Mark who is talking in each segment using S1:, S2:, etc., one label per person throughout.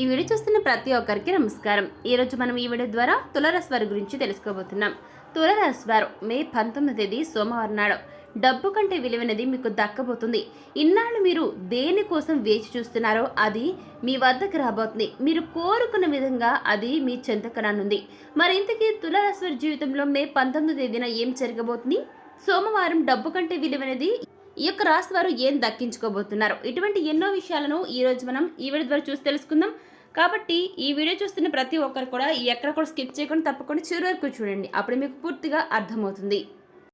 S1: ఈ వీడియో చూస్తున్న ప్రతి ఒక్కరికి నమస్కారం. ఈరోజు మనం ఈ వీడియో ద్వారా తులరాశి వారి గురించి తెలుసుకోబోతున్నాం. తులరాశి వారు మే పంతొమ్మిది తేదీ సోమవారం నాడు డబ్బు కంటే విలువైనది మీకు దక్కబోతుంది. ఇన్నాళ్ళు మీరు దేనికోసం వేచి చూస్తున్నారో అది మీ వద్దకు రాబోతుంది. మీరు కోరుకున్న విధంగా అది మీ చెంతకరానుంది మరింతకీ తులరాశి వారి జీవితంలో మే పంతొమ్మిది తేదీన ఏం జరగబోతుంది? సోమవారం డబ్బు కంటే విలువైనది ఈ యొక్క రాశి వారు ఏం దక్కించుకోబోతున్నారు? ఇటువంటి ఎన్నో విషయాలను ఈ రోజు మనం ఈ వీడియో ద్వారా చూసి తెలుసుకుందాం. కాబట్టి ఈ వీడియో చూస్తున్న ప్రతి ఒక్కరు కూడా ఎక్కడ కూడా స్కిప్ చేయకుండా తప్పకుండా చివరి వరకు చూడండి. అప్పుడు మీకు పూర్తిగా అర్థమవుతుంది.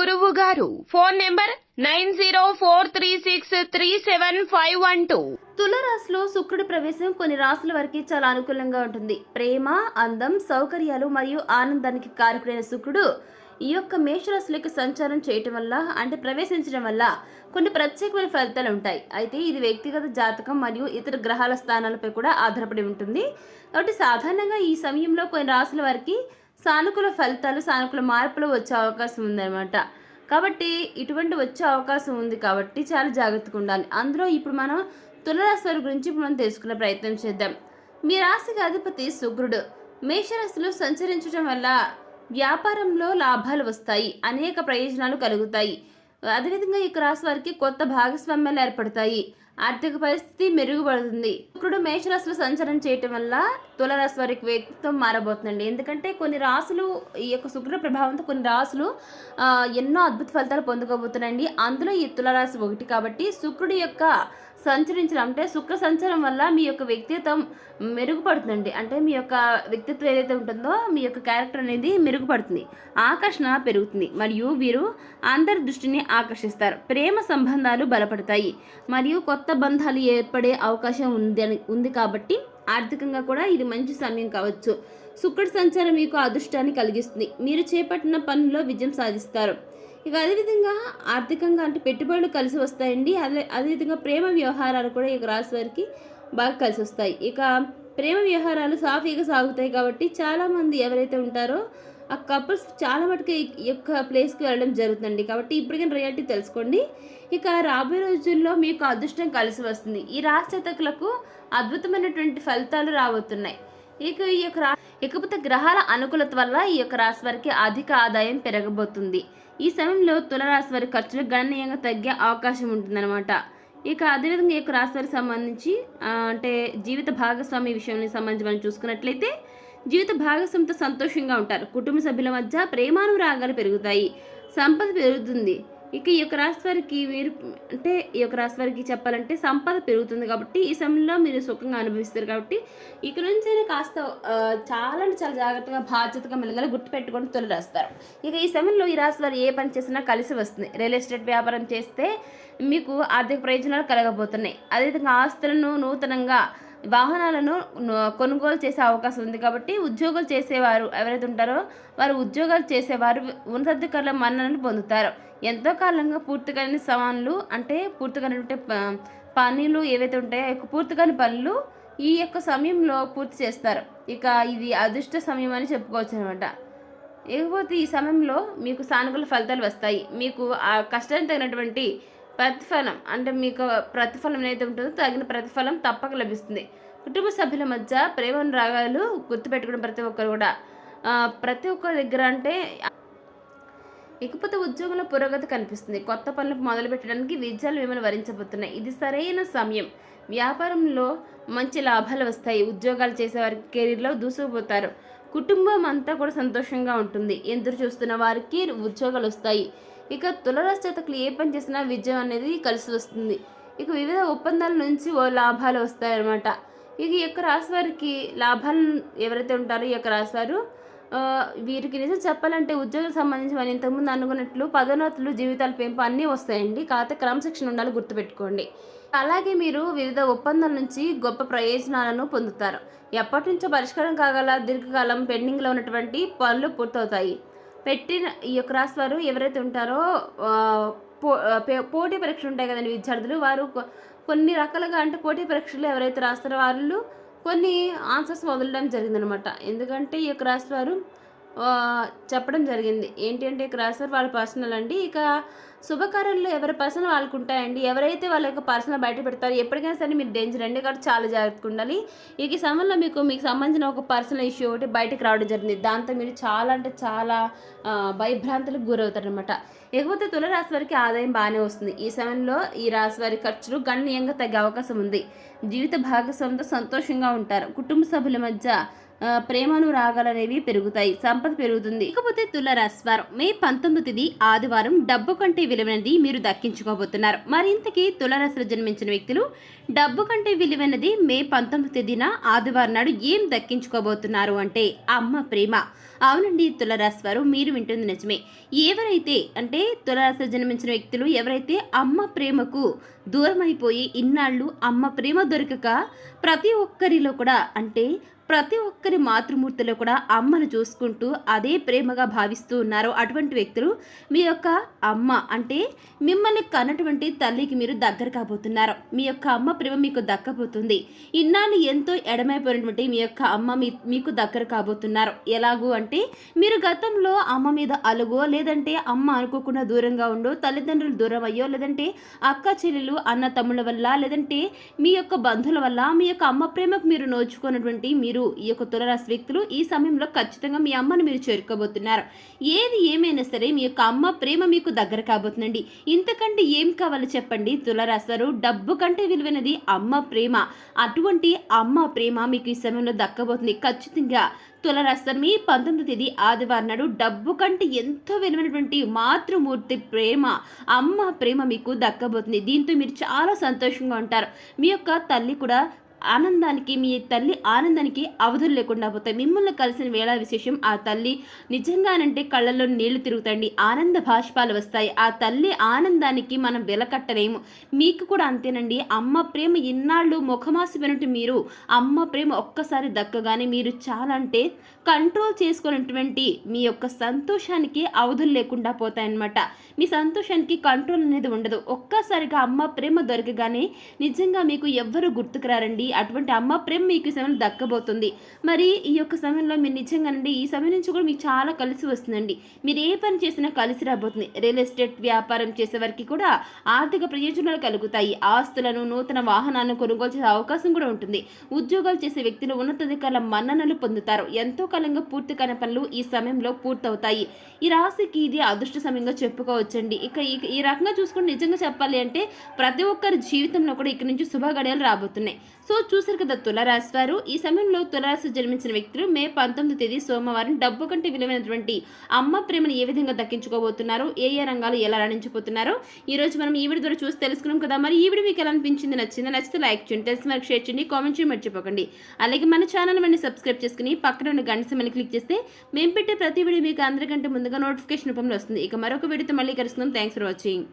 S2: గురువు గారు phone number nine zero four three six three seven five one two.
S1: తులరాశిలో శుక్రుడి ప్రవేశం కొన్ని రాశుల వరకు చాలా అనుకూలంగా ఉంటుంది. ప్రేమ అందం సౌకర్యాలు మరియు ఆనందానికి కారకుడైన శుక్రుడు ఈ యొక్క మేషరాశులకు సంచారం చేయటం వల్ల అంటే ప్రవేశించడం వల్ల కొన్ని ప్రత్యేకమైన ఫలితాలు ఉంటాయి. అయితే ఇది వ్యక్తిగత జాతకం మరియు ఇతర గ్రహాల స్థానాలపై కూడా ఆధారపడి ఉంటుంది. కాబట్టి సాధారణంగా ఈ సమయంలో కొన్ని రాశుల వారికి సానుకూల ఫలితాలు సానుకూల మార్పులు వచ్చే అవకాశం ఉందన్నమాట. కాబట్టి ఇటువంటి వచ్చే అవకాశం ఉంది కాబట్టి చాలా జాగ్రత్తగా ఉండాలి. అందులో ఇప్పుడు మనం తులరాశి వారి గురించి ఇప్పుడు మనం తెలుసుకునే ప్రయత్నం చేద్దాం. మీ రాశికి అధిపతి శుక్రుడు. మేషరాశిలో సంచరించడం వల్ల వ్యాపారంలో లాభాలు వస్తాయి. అనేక ప్రయోజనాలు కలుగుతాయి. అదేవిధంగా ఈ రాశి వారికి కొత్త భాగస్వామ్యాలు ఏర్పడతాయి. ఆర్థిక పరిస్థితి మెరుగుపడుతుంది. శుక్రుడు మేషరాశిలో సంచారం చేయటం వల్ల తులరాశి వారికి వ్యక్తిత్వం మారబోతుందండి. ఎందుకంటే కొన్ని రాసులు ఈ యొక్క శుక్రుడు ప్రభావంతో కొన్ని రాసులు ఎన్నో అద్భుత ఫలితాలు పొందుకోబోతున్నాయండి. అందులో ఈ తులరాశి ఒకటి కాబట్టి శుక్రుడి యొక్క సంచరించడం. అంటే శుక్ర సంచారం వల్ల మీ యొక్క వ్యక్తిత్వం మెరుగుపడుతుందండి. అంటే మీ యొక్క వ్యక్తిత్వం ఏదైతే ఉంటుందో మీ యొక్క క్యారెక్టర్ అనేది మెరుగుపడుతుంది. ఆకర్షణ పెరుగుతుంది. మరియు వీరు అందరి దృష్టిని ఆకర్షిస్తారు. ప్రేమ సంబంధాలు బలపడతాయి. మరియు కొత్త బంధాలు ఏర్పడే అవకాశం ఉంది అని ఉంది కాబట్టి ఆర్థికంగా కూడా ఇది మంచి సమయం కావచ్చు. శుక్రుడి సంచారం మీకు అదృష్టాన్ని కలిగిస్తుంది. మీరు చేపట్టిన పనుల్లో విజయం సాధిస్తారు. ఇక అదేవిధంగా ఆర్థికంగా అంటే పెట్టుబడులు కలిసి వస్తాయండి. అదే అదేవిధంగా ప్రేమ వ్యవహారాలు కూడా ఇక రాశి వారికి బాగా కలిసి వస్తాయి. ఇక ప్రేమ వ్యవహారాలు సాఫీగా సాగుతాయి కాబట్టి చాలామంది ఎవరైతే ఉంటారో ఆ కపుల్స్ చాలా మటుకు ఈ యొక్క ప్లేస్కి వెళ్ళడం జరుగుతుంది కాబట్టి ఇప్పటికైనా రియాలిటీ తెలుసుకోండి. ఇక రాబోయే రోజుల్లో మీకు అదృష్టం కలిసి వస్తుంది. ఈ రాష్ట్రతకులకు అద్భుతమైనటువంటి ఫలితాలు రాబోతున్నాయి. ఇక ఈ యొక్క రా ఇకపోతే గ్రహాల అనుకూలత వల్ల ఈ యొక్క రాశి వారికి అధిక ఆదాయం పెరగబోతుంది. ఈ సమయంలో తులరాశి వారి ఖర్చులు గణనీయంగా తగ్గే అవకాశం ఉంటుందన్నమాట. ఇక అదేవిధంగా ఈ యొక్క రాశి వారికి సంబంధించి అంటే జీవిత భాగస్వామి విషయానికి సంబంధించి మనం చూసుకున్నట్లయితే జీవిత భాగస్వామితో సంతోషంగా ఉంటారు. కుటుంబ సభ్యుల మధ్య ప్రేమానురాగాలు పెరుగుతాయి. సంపద పెరుగుతుంది. ఇక ఈ యొక్క రాశి వారికి మీరు అంటే ఈ యొక్క రాశి వారికి చెప్పాలంటే సంపద పెరుగుతుంది కాబట్టి ఈ సమయంలో మీరు సుఖంగా అనుభవిస్తారు కాబట్టి ఇక నుంచి కాస్త చాలా అంటే చాలా జాగ్రత్తగా బాధ్యతగా మెలగల గుర్తుపెట్టుకొని తొలి రాస్తారు ఇక ఈ సమయంలో ఈ రాశి వారు ఏ పని చేసినా కలిసి వస్తుంది. రియల్ ఎస్టేట్ వ్యాపారం చేస్తే మీకు ఆర్థిక ప్రయోజనాలు కలగబోతున్నాయి. అదేవిధంగా ఆస్తులను నూతనంగా వాహనాలను కొనుగోలు చేసే అవకాశం ఉంది కాబట్టి ఉద్యోగాలు చేసేవారు ఎవరైతే ఉంటారో వారు ఉద్యోగాలు చేసేవారు ఉన్నతాధికారుల మన్ననలు పొందుతారు. ఎంతో కాలంగా పూర్తి సమానులు అంటే పూర్తి పనులు ఏవైతే ఉంటాయో ఆ పనులు ఈ యొక్క సమయంలో పూర్తి చేస్తారు. ఇక ఇది అదృష్ట సమయం అని చెప్పుకోవచ్చు అనమాట ఇకపోతే ఈ సమయంలో మీకు సానుకూల ఫలితాలు వస్తాయి. మీకు ఆ కష్టానికి తగినటువంటి ప్రతిఫలం అంటే మీకు ప్రతిఫలం ఏదైతే ఉంటుందో తగిన ప్రతిఫలం తప్పక లభిస్తుంది. కుటుంబ సభ్యుల మధ్య ప్రేమ రాగాలు గుర్తుపెట్టుకోవడం ప్రతి ఒక్కరు కూడా. ప్రతి ఒక్కరి దగ్గర అంటే ఇకపోతే ఉద్యోగంలో పురోగతి కనిపిస్తుంది. కొత్త పనులు మొదలు పెట్టడానికి విజయాలు మిమ్మల్ని వరించబోతున్నాయి. ఇది సరైన సమయం. వ్యాపారంలో మంచి లాభాలు వస్తాయి. ఉద్యోగాలు చేసేవారికి కెరీర్లో దూసుకుపోతారు. కుటుంబం అంతా కూడా సంతోషంగా ఉంటుంది. ఎదురు చూస్తున్న వారికి ఉద్యోగాలు వస్తాయి. ఇక తులరాశి జాతకులు ఏ పని చేసినా విజయం అనేది కలిసి వస్తుంది. ఇక వివిధ ఒప్పందాల నుంచి ఓ లాభాలు వస్తాయన్నమాట. ఇక ఈ యొక్క రాశి వారికి లాభాలు ఎవరైతే ఉంటారో ఈ యొక్క రాశి వారు వీరికి నిజం చెప్పాలంటే ఉద్యోగం సంబంధించి మనం ఇంతకుముందు అనుకున్నట్లు పదోన్నతులు జీవితాల పెంపు అన్నీ వస్తాయండి. కాకపోతే క్రమశిక్షణ ఉండాలి గుర్తుపెట్టుకోండి. అలాగే మీరు వివిధ ఒప్పందాల నుంచి గొప్ప ప్రయోజనాలను పొందుతారు. ఎప్పటి నుంచో పరిష్కారం కాగల దీర్ఘకాలం పెండింగ్లో ఉన్నటువంటి పనులు పూర్తవుతాయి. పెట్టిన ఈ యొక్క రాశి వారు ఎవరైతే ఉంటారో పో పోటీ పరీక్షలు ఉంటాయి కదండి విద్యార్థులు. వారు కొన్ని రకాలుగా అంటే పోటీ పరీక్షలు ఎవరైతే రాస్తారో వాళ్ళు కొన్ని ఆన్సర్స్ వదలడం జరిగిందనమాట. ఎందుకంటే ఈ యొక్క రాశి వారు చెప్పడం జరిగింది. ఏంటి అంటే ఇక వాళ్ళ పర్సనల్ అండి. ఇక శుభకార్యంలో ఎవరి పర్సనల్ వాళ్ళకు ఉంటాయండి. ఎవరైతే వాళ్ళ యొక్క పర్సనల్ బయట పెడతారో ఎప్పటికైనా సరే మీరు డేంజర్ అండి. కాబట్టి చాలా జాగ్రత్తగా ఉండాలి. ఇక ఈ సమయంలో మీకు మీకు సంబంధించిన ఒక పర్సనల్ ఇష్యూ ఒకటి బయటకు రావడం జరిగింది. దాంతో మీరు చాలా అంటే చాలా భయభ్రాంతులకు గురవుతారనమాట ఇకపోతే తులరాశి వారికి ఆదాయం బాగానే వస్తుంది. ఈ సమయంలో ఈ రాశి వారి ఖర్చులు గణనీయంగా తగ్గే అవకాశం ఉంది. జీవిత భాగస్వామితో సంతోషంగా ఉంటారు. కుటుంబ సభ్యుల మధ్య ప్రేమను రాగాలనేవి పెరుగుతాయి సంపద పెరుగుతుంది. ఇకపోతే తులరాశివారం మే పంతొమ్మిది తేదీ ఆదివారం డబ్బు కంటే విలువైనది మీరు దక్కించుకోబోతున్నారు. మరింతకీ తులరాశిలో జన్మించిన వ్యక్తులు డబ్బు కంటే విలువైనది మే పంతొమ్మిది తేదీన ఆదివారం నాడు ఏం దక్కించుకోబోతున్నారు అంటే అమ్మ ప్రేమ. అవునండి తులరాశి వారు మీరు వింటుంది నిజమే. ఎవరైతే అంటే తులరాశిలో జన్మించిన వ్యక్తులు ఎవరైతే అమ్మ ప్రేమకు దూరం అయిపోయి ఇన్నాళ్ళు అమ్మ ప్రేమ దొరకక ప్రతి ఒక్కరిలో కూడా అంటే ప్రతి ఒక్కరి మాతృమూర్తిలో కూడా అమ్మను చూసుకుంటూ అదే ప్రేమగా భావిస్తూ ఉన్నారు అటువంటి వ్యక్తులు మీ యొక్క అమ్మ అంటే మిమ్మల్ని కన్నటువంటి తల్లికి మీరు దగ్గర కాబోతున్నారు. మీ యొక్క అమ్మ ప్రేమ మీకు దక్కబోతుంది. ఇన్నాళ్ళు ఎంతో ఎడమైపోయినటువంటి మీ యొక్క అమ్మ మీ మీకు దగ్గర కాబోతున్నారు. ఎలాగూ అంటే మీరు గతంలో అమ్మ మీద అలుగో లేదంటే అమ్మ అనుకోకుండా దూరంగా ఉండో తల్లిదండ్రులు దూరం అయ్యో లేదంటే అక్క చెల్లెలు అన్న తమ్ముళ్ళ వల్ల లేదంటే మీ యొక్క బంధువుల వల్ల మీ యొక్క అమ్మ ప్రేమకు మీరు నోచుకున్నటువంటి మీరు ఈ యొక్క తులరాశి వ్యక్తులు ఈ సమయంలో ఖచ్చితంగా మీ అమ్మను మీరు చేరుకోబోతున్నారు. ఏది ఏమైనా సరే మీ యొక్క అమ్మ ప్రేమ మీకు దగ్గర కాబోతుందండి. ఇంతకంటే ఏం కావాలో చెప్పండి? తులరాశారు డబ్బు కంటే విలువైనది అమ్మ ప్రేమ. అటువంటి అమ్మ ప్రేమ మీకు ఈ సమయంలో దక్కబోతుంది. ఖచ్చితంగా తులరాశి మీ పంతొమ్మిది తేదీ ఆదివారం నాడు డబ్బు కంటే ఎంతో విలువైనటువంటి మాతృమూర్తి ప్రేమ అమ్మ ప్రేమ మీకు దక్కబోతుంది. దీంతో మీరు చాలా సంతోషంగా ఉంటారు. మీ యొక్క తల్లి కూడా ఆనందానికి మీ తల్లి ఆనందానికి అవధులు లేకుండా పోతాయి. మిమ్మల్ని కలిసిన వేళ విశేషం ఆ తల్లి నిజంగానంటే కళ్ళల్లో నీళ్ళు తిరుగుతండి ఆనంద భాష్పాలు వస్తాయి. ఆ తల్లి ఆనందానికి మనం వెలకట్టలేము. మీకు కూడా అంతేనండి. అమ్మ ప్రేమ ఇన్నాళ్ళు ముఖమాసి వినట్టు మీరు అమ్మ ప్రేమ ఒక్కసారి దక్కగానే మీరు చాలా అంటే కంట్రోల్ చేసుకున్నటువంటి మీ యొక్క సంతోషానికి అవధులు లేకుండా పోతాయన్నమాట. మీ సంతోషానికి కంట్రోల్ అనేది ఉండదు. ఒక్కసారిగా అమ్మ ప్రేమ దొరకగానే నిజంగా మీకు ఎవ్వరు గుర్తుకురారండి అటువంటి అమ్మ ప్రేమ మీకు ఈ సమయంలో దక్కబోతుంది. మరి ఈ యొక్క సమయంలో మీరు నిజంగానండి ఈ సమయం నుంచి కూడా మీకు చాలా కలిసి వస్తుందండి. మీరు ఏ పని చేసినా కలిసి రాబోతుంది. రియల్ ఎస్టేట్ వ్యాపారం చేసే వారికి కూడా ఆర్థిక ప్రయోజనాలు కలుగుతాయి. ఆస్తులను నూతన వాహనాలను కొనుగోలు చేసే అవకాశం కూడా ఉంటుంది. ఉద్యోగాలు చేసే వ్యక్తులు ఉన్నతాధికారుల మన్ననలు పొందుతారు. ఎంతో కాలంగా పూర్తి కాని పనులు ఈ సమయంలో పూర్తవుతాయి. ఈ రాశికి ఇది అదృష్ట సమయంగా చెప్పుకోవచ్చండి. ఇక ఈ- రకంగా చూసుకుంటే నిజంగా చెప్పాలి అంటే ప్రతి ఒక్కరి జీవితంలో కూడా ఇక్కడి నుంచి శుభ గడియలు రాబోతున్నాయి. సో చూసారు కదా తులరాశి వారు. ఈ సమయంలో తులరాశి జన్మించిన వ్యక్తులు మే పంతొమ్మిది తేదీ సోమవారం డబ్బు కంటే విలువైనటువంటి అమ్మ ప్రేమను ఏ విధంగా దక్కించుకోబోతున్నారు? ఏ ఏ రంగాలు ఎలా రాణించబోతున్నారో? ఈ రోజు మనం ఈ వీడియో ద్వారా చూసి తెలుసుకున్నాం కదా. మరి ఈ వీడియో మీకు ఎలా అనిపించింది? నచ్చింది? నచ్చితే లైక్ చేయండి తెలిసి మనకు షేర్ చేయండి కామెంట్ చేయండి మర్చిపోకండి. అలాగే మన ఛానల్ మనం సబ్స్క్రైబ్ చేసుకుని పక్కన ఉన్న గంట సమయాన్ని క్లిక్ చేస్తే మేము పెట్టే ప్రతి వీడియో మీకు అందరికంటే ముందుగా నోటిఫికేషన్ రూపంలో వస్తుంది. ఇక మరొక వీడియోతో మళ్ళీ కలుస్తున్నాం థ్యాంక్స్ ఫర్ వాచింగ్.